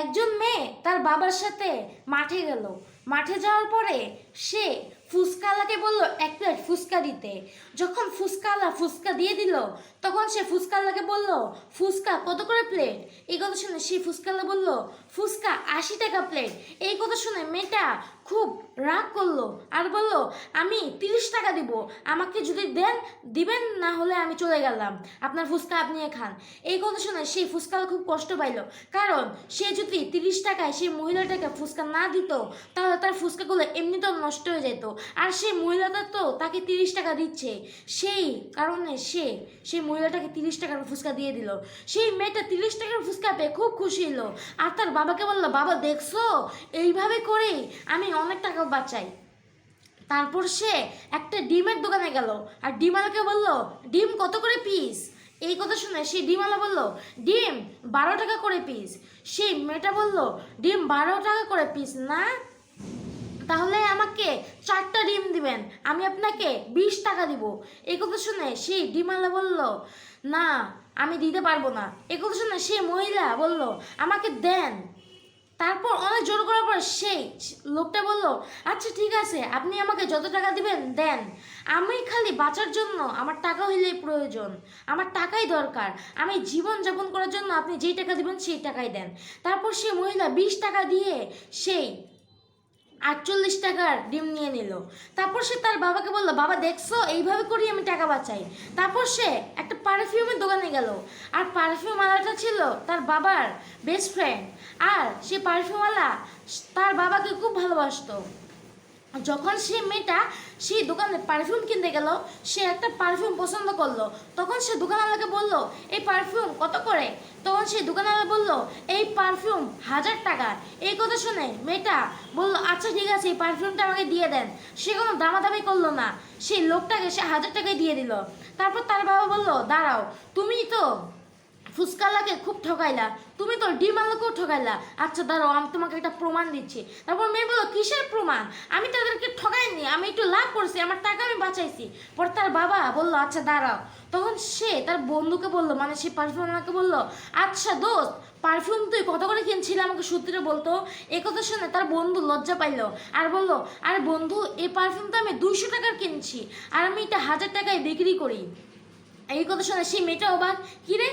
একজন মেয়ে তার বাবার সাথে মাঠে গেল। মাঠে যাওয়ার পরে সে ফুসকালাকে বলল, এক প্লেট ফুসকা দিতে। যখন ফুসকালা ফুসকা দিয়ে দিল, তখন সে ফুচকালাকে বলল, ফুসকা কত করে প্লেট? এই কথা শুনে সে ফুচকালা বলল, ফুসকা আশি টাকা প্লেট। এই কথা শুনে মেয়েটা খুব রাগ করল আর বলল, আমি তিরিশ টাকা দিব, আমাকে যদি দেন, দিবেন, না হলে আমি চলে গেলাম। আপনার ফুচকা আপনি খান। এই কথা শুনে সেই ফুচকালা খুব কষ্ট পাইল। কারণ সে যদি তিরিশ টাকায় সেই মহিলাটাকে ফুচকা না দিত, তাহলে তার ফুচকাগুলো এমনিতেও নষ্ট হয়ে যেত। আর সেই মহিলাটা তো তাকে তিরিশ টাকা দিচ্ছে। সেই কারণে সে সেই মহিলাটাকে তিরিশ টাকার ফুচকা দিয়ে দিল। সেই মেয়েটা তিরিশ টাকার ফুচকা পেয়ে খুব খুশি হলো আর তার বাবাকে বলল, বাবা, দেখছ? এইভাবে করেই আমি অনেক টাকা বাঁচাই। তারপর সে একটা ডিমের দোকানে গেল। আর ডিমালাকে বলল, ডিম কত করে পিস এই কথা শুনে সেই ডিমালা বলল, ডিম বারো টাকা করে পিস সেই মেয়েটা বলল, ডিম বারো টাকা করে পিস না? তাহলে আমাকে চারটা ডিম দিবেন, আমি আপনাকে বিশ টাকা দিব। এই কথা শুনে সেই ডিমালা বলল, না, আমি দিতে পারব না। এ কথা শুনে সেই মহিলা বলল, আমাকে দেন। তারপর অনেক জোর করার পর সেই লোকটা বলল আচ্ছা ঠিক আছে, আপনি আমাকে যত টাকা দিবেন, দেন। আমি খালি বাঁচার জন্য আমার টাকা হইলেই প্রয়োজন। আমার টাকাই দরকার। আমি জীবন যাপন করার জন্য আপনি যেই টাকা দিবেন সেই টাকাই দেন। তারপর সেই মহিলা বিশ টাকা দিয়ে সেই আটচল্লিশ টাকার ডিম নিয়ে নিল। তারপর সে তার বাবাকে বলল, বাবা, দেখছ? এইভাবে করি আমি টাকা বাঁচাই। তারপর সে একটা পারফিউমের দোকানে গেল। আর পারফিউম আলাটা ছিল তার বাবার বেস্ট ফ্রেন্ড আর সে পারফিউমওয়ালা তার বাবাকে খুব ভালোবাসতো। যখন সে মেয়েটা সেই দোকানে পারফিউম কিনতে গেল, সে একটা পারফিউম পছন্দ করল। তখন সে দোকানওয়ালাকে বলল, এই পারফিউম কত করে? তখন সেই দোকানওয়ালা বলল, এই পারফিউম হাজার টাকা। এই কথা শুনে মেয়েটা বলল আচ্ছা ঠিক আছে, এই পারফিউমটা আমাকে দিয়ে দেন। সে কোনো দামাদামি করল না। সেই লোকটাকে সে হাজার টাকায় দিয়ে দিল। তারপর তার বাবা বলল, দাঁড়াও, তুমি তো ফুচকালাকে খুব ঠকাইলা তুমি তো ডিমালাকেও ঠকাইলা আচ্ছা দাঁড়াও, আমি তোমাকে একটা প্রমাণ দিচ্ছি। তারপর মেয়ে বলল, কিসের প্রমাণ? আমি তাদেরকে ঠকাইনি আমি একটু লাভ করছি, আমার টাকা আমি বাঁচাইছি। পর তার বাবা বলল আচ্ছা দাঁড়াও। তখন সে তার বন্ধুকে বলল মানে সে পারফিউমারকে বলল আচ্ছা দোস্ত পারফিউম তুই কত করে কিনছিলি আমাকে সত্যিটা বলতো? এ কথা শুনে তার বন্ধু লজ্জা পাইলো আর বলল, আর বন্ধু, এই পারফিউমটা আমি দুইশো টাকার কিনছি, আর আমি এটা হাজার টাকায় বিক্রি করি। এই কথা শুনে সেই মেয়েটা অবাক, কি রে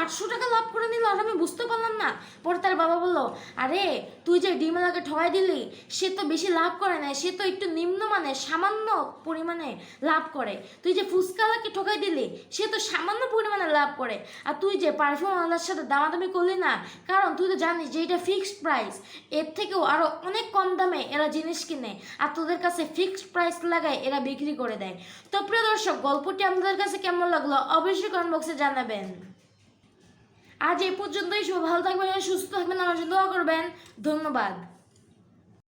আটশো টাকা লাভ করে নিল আর আমি বুঝতে পারলাম না। পরে তার বাবা বলল, আরে, তুই যে ডিমেলাকে ঠকাই দিলি, সে তো বেশি লাভ করে না সে তো একটু নিম্নমানের সামান্য পরিমাণে লাভ করে। তুই যে ফুচকালাকে ঠকাই দিলি, সে তো সামান্য পরিমাণে লাভ করে। আর তুই যে পারফিউমওয়ালার সাথে দামাদামি করলি না, কারণ তুই তো জানিস যে এটা ফিক্সড প্রাইস এর থেকেও আরও অনেক কম দামে এরা জিনিস কিনে, আর তোদের কাছে ফিক্সড প্রাইস লাগায় এরা বিক্রি করে দেয়। তো প্রিয় দর্শক, গল্পটি আপনাদের কাছে কেমন লাগল অবশ্যই কমেন্ট বক্সে জানাবেন। আজ এই পর্যন্তই। সব ভালো থাকবেন সুস্থ থাকবেন আমার জন্য দোয়া করবেন। ধন্যবাদ।